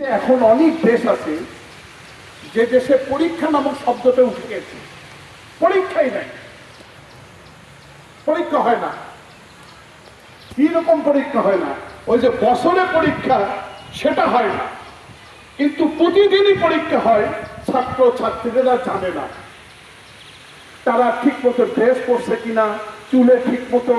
এখন অনেক দেশ আছে, যে দেশে পরীক্ষা নামক শব্দটা উঠে গেছে। পরীক্ষাই নাই। পরীক্ষা হয় না। কি রকম পরীক্ষা হয় না? ওই যে বছরে পরীক্ষা, সেটা হয় না। কিন্তু প্রতিদিনই পরীক্ষা হয়, ছাত্র ছাত্রীরা জানে না। তারা ঠিক মতো ড্রেস পরছে কিনা, চুলে ঠিক মতো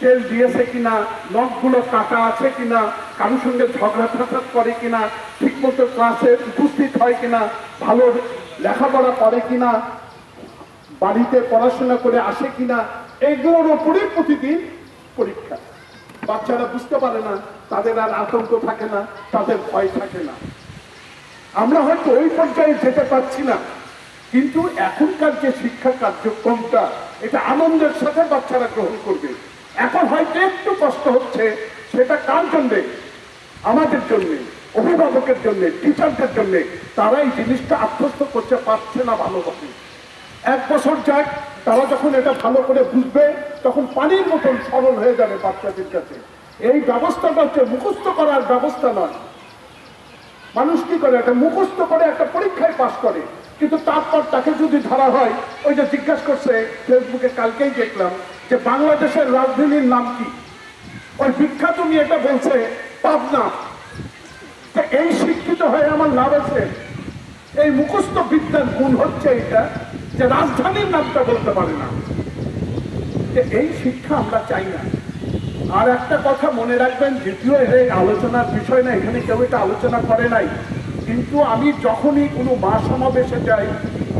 তেল দিয়েছে কিনা, নখগুলো কাটা আছে কিনা, কারোর সঙ্গে ঝগড়া ঝাঁচাত করে কিনা ঠিক মতো ক্লাসে উপস্থিত হয় কিনা, ভালো লেখাপড়া করে কিনা, বাড়িতে পড়াশোনা করে আসে কিনা, এগুলোর ওপরে প্রতিদিন পরীক্ষা। বাচ্চারা বুঝতে পারে না, তাদের আর আতঙ্ক থাকে না, তাদের ভয় থাকে না। আমরা হয়তো ওই পর্যায়ে যেতে পারছি না, কিন্তু এখনকার যে শিক্ষা কার্যক্রমটা, এটা আনন্দের সাথে বাচ্চারা গ্রহণ করবে। এখন হয়তো একটু কষ্ট হচ্ছে, সেটা কার জন্যে? আমাদের জন্য, অভিভাবকের জন্য টিচারদের জন্য, তারা এই জিনিসটা আত্মস্থ করতে পারছে না ভালোভাবে। এক বছর যাক, তারা যখন এটা ভালো করে বুঝবে, তখন পানির মতন সরল হয়ে যাবে বাচ্চাদের কাছে। এই ব্যবস্থাটা হচ্ছে মুখস্থ করার ব্যবস্থা নয়। মানুষ কি করে? একটা মুখস্থ করে একটা পরীক্ষায় পাশ করে। কিন্তু তারপর তাকে যদি ধরা হয়, ওই যে জিজ্ঞাসা করছে, ফেসবুকে কালকেই দেখলাম যে বাংলাদেশের রাজধানীর নাম কি? ওই বিখ্যাত মেয়েটা বলছে, পাবনা। এই শিক্ষিত হয়ে আমার লাভ আছে। এই মুখস্থ বিদ্যার গুণ হচ্ছে এটা? যে রাজধানীর নামটা বলতে পারে না। যে এই শিক্ষা আমরা চাই না। আর একটা কথা মনে রাখবেন দ্বিতীয় এই আলোচনার বিষয় না, এখানে কেউ এটা আলোচনা করে নাই। কিন্তু আমি যখনই কোনো মা সমাবেশে যাই,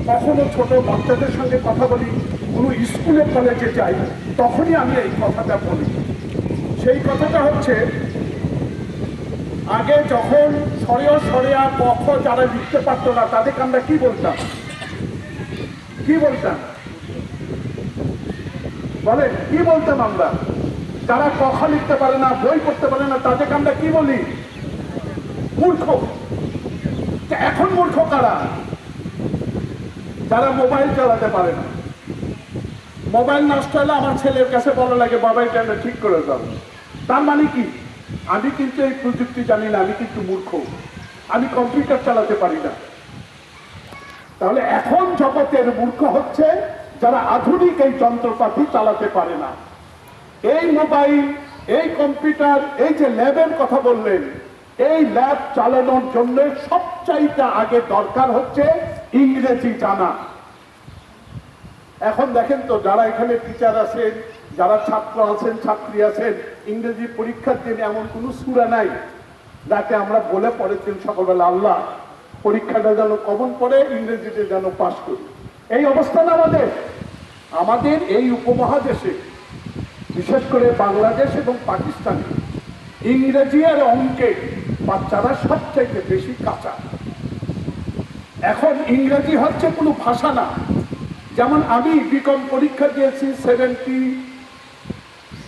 কখনো ছোট বাচ্চাদের সঙ্গে কথা বলি কোনো স্কুলে কলেজে যাই, তখনই আমি এই কথাটা বলি। সেই কথাটা হচ্ছে, আগে যখন সরেয় সরেয়া পক্ষ যারা লিখতে পারতো না, তাদেরকে আমরা কি বলতাম? কি বলতাম? বলেন, কি বলতাম আমরা? যারা কখা লিখতে পারে না, বই পড়তে পারে না, তাদেরকে আমরা কি বলি? মূর্খ। এখন মূর্খ কারা? যারা মোবাইল চালাতে পারে না। মোবাইল নষ্ট হলে আমার ছেলের কাছে বলা লাগে মোবাইলটা আমরা ঠিক করে দাও তার মানে কি? আমি কিন্তু এই প্রযুক্তি জানি না, আমি কিন্তু মূর্খ। আমি কম্পিউটার চালাতে পারি না। তাহলে এখন জগতের মূর্খ হচ্ছে যারা আধুনিক এই যন্ত্রপাতি চালাতে পারে না। এই মোবাইল, এই কম্পিউটার, এই যে ল্যাবের কথা বললেন, এই ল্যাব চালানোর জন্য সবচাইতে আগে দরকার হচ্ছে ইংরেজি জানা। এখন দেখেন তো যারা এখানে টিচার আছেন, যারা ছাত্র আছেন, ছাত্রী আছেন, ইংরেজি পরীক্ষার দিন এমন কোনো সুরা নাই যাকে আমরা বলে পরের দিন সকালবেলা, আল্লাহ, পরীক্ষাটা যেন কমন পড়ে ইংরেজিতে যেন পাশ করি। এই অবস্থান আমাদের। আমাদের এই উপমহাদেশে, বিশেষ করে বাংলাদেশ এবং পাকিস্তানে, ইংরেজি আর অঙ্কে বাচ্চারা সবচাইতে বেশি কাঁচা। এখন ইংরেজি হচ্ছে কোনো ভাষা না। যেমন আমি বিকম পরীক্ষা দিয়েছি সেভেন্টি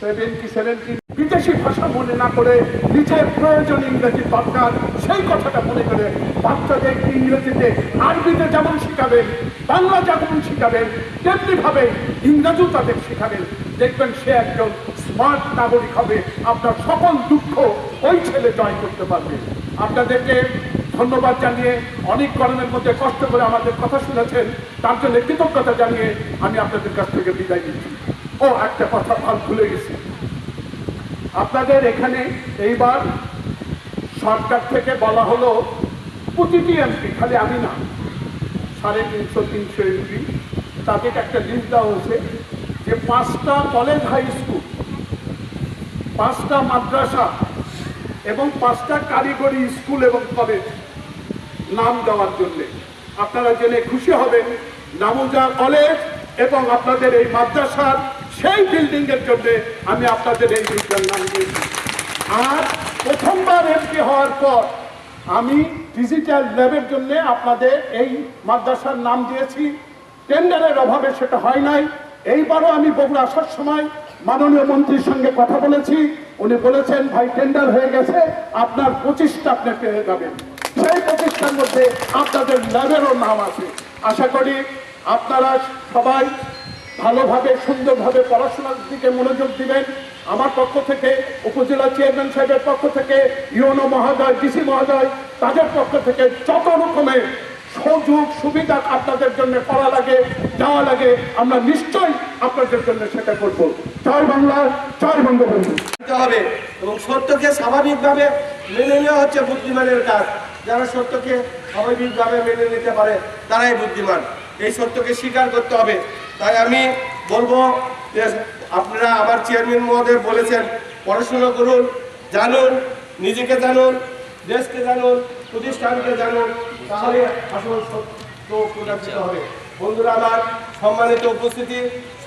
সেভেন্টি সেভেন্টি বিদেশি ভাষা মনে না করে নিজের প্রয়োজন ইংরেজি দরকার সেই কথাটা মনে করে বাচ্চাদের ইংরেজিতে, আরবিতে যেমন শিখাবেন, বাংলা যেমন শিখাবেন তেমনি ভাবে ইংরেজিও তাদের শিখাবেন। দেখবেন সে একজন স্মার্ট নাগরিক হবে, আপনার সকল দুঃখ ওই ছেলে জয় করতে পারবে। আপনাদেরকে ধন্যবাদ জানিয়ে অনেক গরমের মধ্যে কষ্ট করে আমাদের কথা শুনেছেন। তার জন্য কৃতজ্ঞতা জানিয়ে আমি আপনাদের কাছ থেকে বিদায় নিচ্ছি। ও, একটা কথা ভালো ভুলে গেছি। আপনাদের এখানে এইবার সরকার থেকে বলা হলো প্রতিটি এমপি, খালি আমি না, সাড়ে তিনশো তিনশো এমপি, তাদের একটা লিস্ট দেওয়া হয়েছে যে পাঁচটা কলেজ হাই স্কুল পাঁচটা মাদ্রাসা এবং পাঁচটা কারিগরি স্কুল এবং কলেজ নাম দেওয়ার জন্য। আপনারা জেনে খুশি হবেন, নামুজা কলেজ এবং আপনাদের এই মাদ্রাসার সেই বিল্ডিং এর জন্য আমি আপনাদের এই বিদ্যার নাম দিয়েছি। আর প্রথমবার এমপি হওয়ার পর আমি ডিজিটাল ল্যাবের জন্য আপনাদের এই মাদ্রাসার নাম দিয়েছি। টেন্ডারের অভাবে সেটা হয় নাই। এইবারও আমি বগুড়া আসার সময় মাননীয় মন্ত্রীর সঙ্গে কথা বলেছি। উনি বলেছেন, ভাই টেন্ডার হয়ে গেছে, আপনার পঁচিশটা আপনি পেয়ে যাবেন। সেই প্রতিষ্ঠার মধ্যে আপনাদের ল্যাবেরও নাম আছে। আশা করি আপনারা সবাই ভালোভাবে, সুন্দরভাবে পড়াশোনার দিকে মনোযোগ দিবেন। আমার পক্ষ থেকে, উপজেলা চেয়ারম্যান সাহেবের পক্ষ থেকে ইউনো মহাদয়, ডিসি মহাদয়, তাদের পক্ষ থেকে যত রকমের সুযোগ সুবিধা আপনাদের জন্য করা লাগে, দেওয়া লাগে। আমরা নিশ্চয়ই আপনাদের জন্য সেটা করব। জয় বাংলা, জয় বঙ্গবন্ধু। হবে এবং সত্যকে স্বাভাবিকভাবে মেনে নেওয়া হচ্ছে বুদ্ধিমানের কাজ। যারা সত্যকে স্বাভাবিকভাবে মেনে নিতে পারে, তারাই বুদ্ধিমান। এই সত্যকে স্বীকার করতে হবে। তাই আমি বলব যে আপনারা আমার চেয়ারম্যান মহোদয় বলেছেন, পড়াশোনা করুন, জানুন, নিজেকে জানুন, দেশকে জানুন, প্রতিষ্ঠানকে জানুন। তাহলে আসল সত্য প্রকাশিত হবে। বন্ধুরা আমার সম্মানিত উপস্থিতি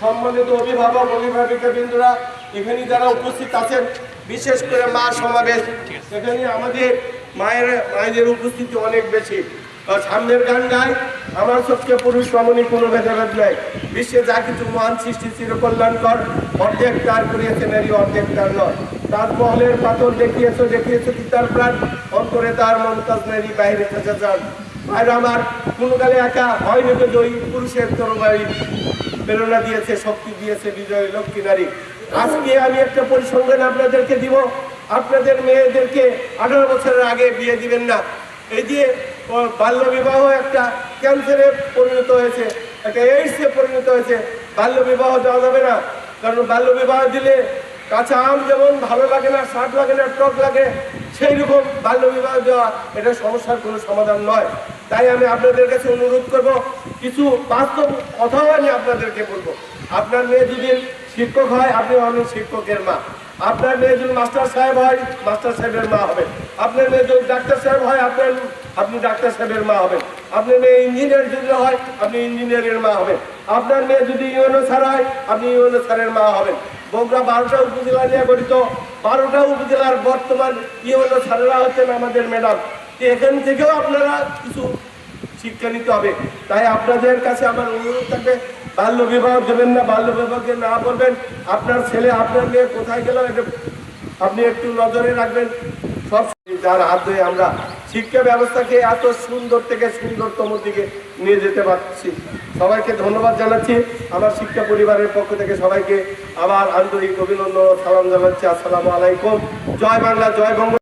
সম্মানিত অভিভাবক অভিভাবিকা বিন্দুরা এখানে যারা উপস্থিত আছেন বিশেষ করে মা সমাবেশ এখানে আমাদের মায়ের মায়েদের উপস্থিতি অনেক বেশি। সামনের গান গায় আমার সবচেয়ে পুরুষ রমণী কোনো ভেদাভেদ নাই। বিশ্বে যা কিছু মহান সৃষ্টি চিরকল্যাণকর, অর্ধেক তার করিয়েছে নারী, অর্ধেক তার নয়। তাজমহলের পাথর দেখিয়েছো দেখিয়েছো কি তার প্রাণ? অন্তরে তার মমতাজ নারী বাইরে থেকে যান আর আমার, কোনো কালে একা হয়নি তো জয়ী পুরুষের তরবারি। প্রেরণা দিয়েছে, শক্তি দিয়েছে বিজয় লক্ষ্মী নারী। আজকে আমি একটা পরিসংখ্যান আপনাদেরকে দিব। আপনাদের মেয়েদেরকে আঠারো বছরের আগে বিয়ে দিবেন না। এই যে ও, বাল্য বিবাহ একটা ক্যান্সারে পরিণত হয়েছে একটা এইডসে পরিণত হয়েছে। বাল্য বিবাহ দেওয়া যাবে না। কারণ বাল্য বিবাহ দিলে কাঁচা আম যেমন ভালো লাগে না স্বাদ লাগে না টক লাগে সেই রকম বাল্য বিবাহ দেওয়া এটা সমস্যার কোনো সমাধান নয়। তাই আমি আপনাদের কাছে অনুরোধ করব কিছু বাস্তব কথাও আমি আপনাদেরকে বলব। আপনার মেয়ে যদি শিক্ষক হয় আপনি হবেন শিক্ষকের মা। আপনার মেয়ে যদি মাস্টার সাহেব হয়, মাস্টার সাহেবের মা হবে। আপনার মেয়ে যদি ডাক্তার সাহেব হয়, আপনার আপনি ডাক্তার সাহেবের মা হবেন। আপনার মেয়ে ইঞ্জিনিয়ার যদি হয়, আপনি ইঞ্জিনিয়ারের মা হবেন। আপনার মেয়ে যদি ইউএনও স্যার হয়, আপনি ইউএনও স্যারের মা হবেন। বগুড়া বারোটা উপজেলা নিয়ে গঠিত। বারোটা উপজেলার বর্তমান ইউএনও স্যারেরা হচ্ছেন আমাদের ম্যাডাম এখান থেকেও আপনারা কিছু শিক্ষা নিতে হবে। তাই আপনাদের কাছে আমার অনুরোধ থাকবে, বাল্য বিবাহ দেবেন না, বাল্য বিবাহকে না বলবেন। আপনার ছেলে আপনার মেয়ে কোথায় গেল আপনি একটু নজরে রাখবেন। সব যার হাত ধরে আমরা শিক্ষা ব্যবস্থাকে এত সুন্দর থেকে সুন্দরতম দিকে নিয়ে যেতে পারছি। সবাইকে ধন্যবাদ জানাচ্ছি। আমার শিক্ষা পরিবারের পক্ষ থেকে সবাইকে আবার আন্তরিক অভিনন্দন সালাম জানাচ্ছি। আসসালামু আলাইকুম। জয় বাংলা, জয় বঙ্গ